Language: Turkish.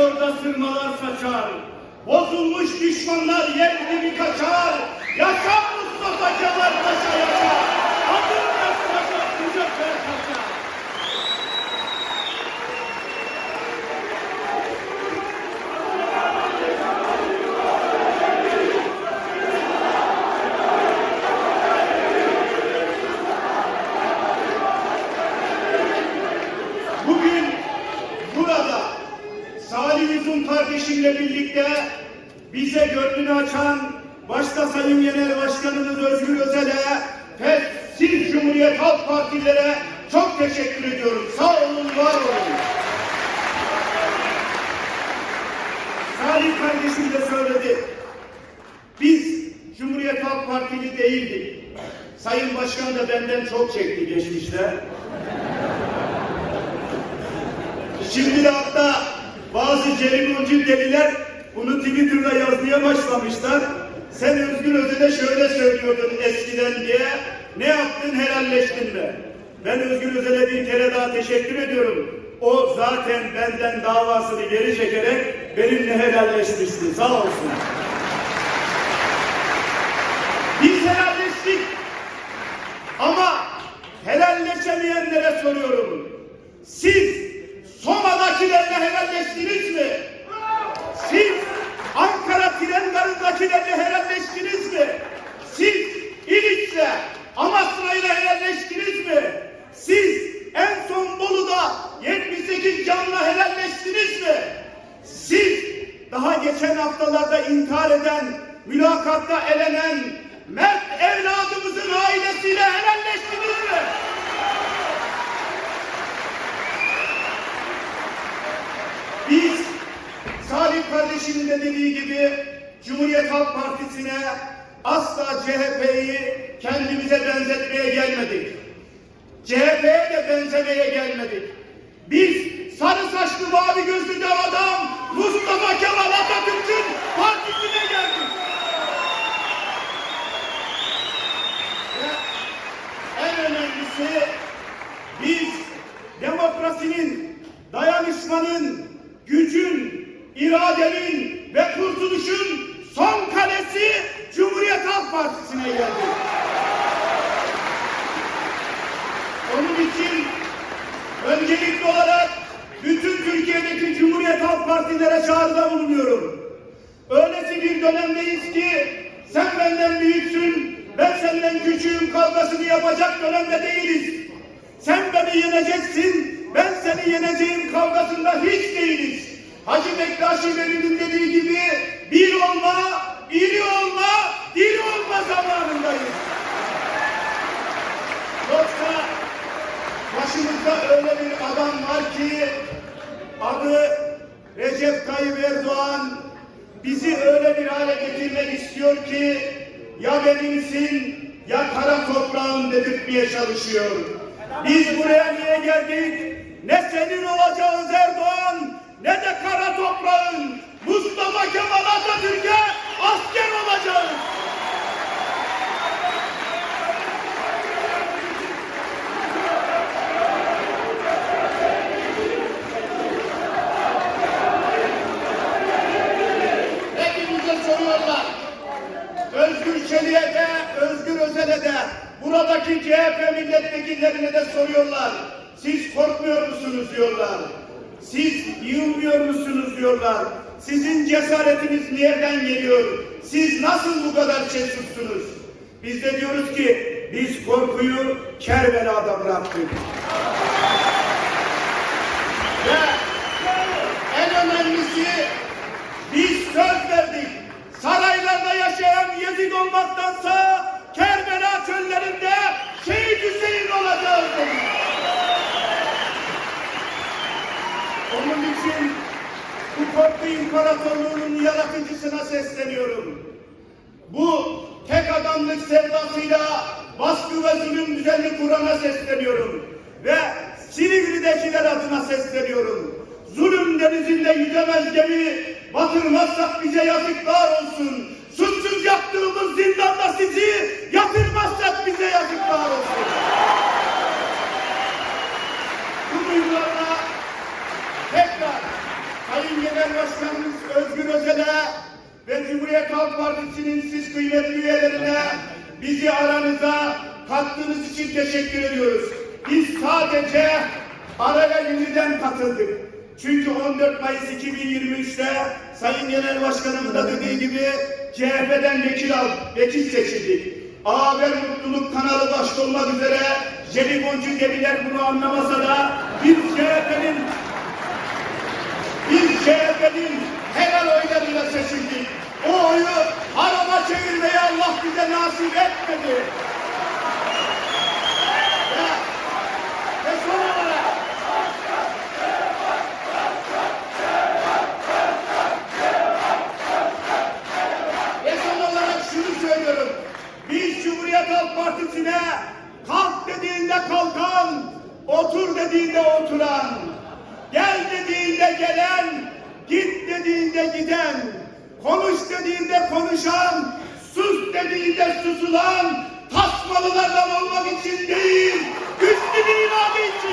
orada sırmalar saçar. Bozulmuş düşmanlar yer gibi kaçar. Yaşa Mustafa Kemal Paşa yaşa. Kardeşimle birlikte bize gönlünü açan başta Sayın Genel Başkanımız Özgür Özel'e ve siz Cumhuriyet Halk Partilere çok teşekkür ediyorum. Sağ olun, var olun. Salih kardeşim de söyledi. Biz Cumhuriyet Halk Partili değildik. Sayın Başkan da benden çok çekti geçmişte. Şimdi de hatta bazı Celimoncu deliler bunu Twitter'da yazmaya başlamışlar. Sen Özgür Özel'e şöyle söylüyordun eskiden diye. Ne yaptın helalleştin mi? Ben Özgür Özel'e bir kere daha teşekkür ediyorum. O zaten benden davasını geri çekerek benimle helalleşmişti. Sağ olsun. Biz helalleştik. Ama helalleşemeyenlere soruyorum. Siz Soma'dakilerle helalleştiniz mi? Siz Ankara tren garındakilerle helalleştiniz mi? Siz İliç'le Amasra'yla helalleştiniz mi? Siz en son Bolu'da 78 canla helalleştiniz mi? Siz daha geçen haftalarda intihar eden, mülakatta elenen Mert evladımızın ailesiyle helalleştiniz mi? Biz Salih kardeşimin de dediği gibi Cumhuriyet Halk Partisi'ne asla CHP'yi kendimize benzetmeye gelmedik. CHP'ye de benzemeye gelmedik. Biz sarı saçlı mavi gözlü dev adam Mustafa Kemal Atatürk'ün partisine geldik. En önemlisi biz demokrasinin, dayanışmanın, iradenin ve kurtuluşun son kalesi Cumhuriyet Halk Partisi'ne geldik. Onun için öncelikli olarak bütün Türkiye'deki Cumhuriyet Halk Partilere çağrıda bulunuyorum. Öylesi bir dönemdeyiz ki sen benden büyüksün, ben senden küçüğüm kavgasını yapacak dönemde değiliz. Sen beni yeneceksin, ben seni yeneceğim kavgasında hiç değiliz. Hacı Bektaşi Veli'nin dediği gibi bir olma, iri olma, diri olma zamanındayız. Yoksa başımızda öyle bir adam var ki adı Recep Tayyip Erdoğan bizi öyle bir hale getirmek istiyor ki ya benimsin ya kara toprağın dedirtmeye çalışıyor. Biz buraya niye geldik? Ne senin olacağız Erdoğan ne de kara toprağın Mustafa Kemal Atatürk'e asker olacağız. Hepimize soruyorlar. Özgür Çelik'e de, Özgür Özel'e de, buradaki CHP milletvekillerine de soruyorlar. Siz korkmuyor musunuz diyorlar. Siz yılmıyor musunuz diyorlar. Sizin cesaretiniz nereden geliyor? Siz nasıl bu kadar cesursunuz? Biz de diyoruz ki biz korkuyu Kerbela'da bıraktık. Ve en önemlisi biz söz verdik. Saraylarda yaşayan Yezid olmaktansa Kerbela için bu korku imparatorluğunun yaratıcısına sesleniyorum. Bu tek adamlık sevdasıyla baskı ve zulüm düzeni kurana sesleniyorum. Ve Silivri'dekiler adına sesleniyorum. Zulüm denizinde yüzemez gemi, batırmazsak bize yazıklar olsun. Suçsuz yattığımız zindanda sizi yatırmazsak bize yazıklar olsun. Bu duygularla Sayın Genel Başkanımız Özgür Özel'e ve Cumhuriyet Halk Partisi'nin siz kıymetli üyelerine bizi aranıza kattığınız için teşekkür ediyoruz. Biz sadece araya yeniden katıldık. Çünkü 14 Mayıs 2023'te Sayın Genel Başkanımın da dediği gibi CHP'den vekil al, vekil seçildik. A Haber Mutluluk kanalı başta olmak üzere jeliboncu gemiler bunu anlamasa da biz CHP'nin CHP'nin helal oylarıyla seçildik. O oyu harama çevirmeyi Allah bize nasip etmedi. Son olarak şunu söylüyorum. Biz Cumhuriyet Partisi'ne kalk dediğinde kalkan, otur dediğinde oturan, gel dediğinde gelen, git dediğinde giden, konuş dediğinde konuşan, sus dediğinde susulan, tasmalılardan olmak için değil, güçlü bir irade için.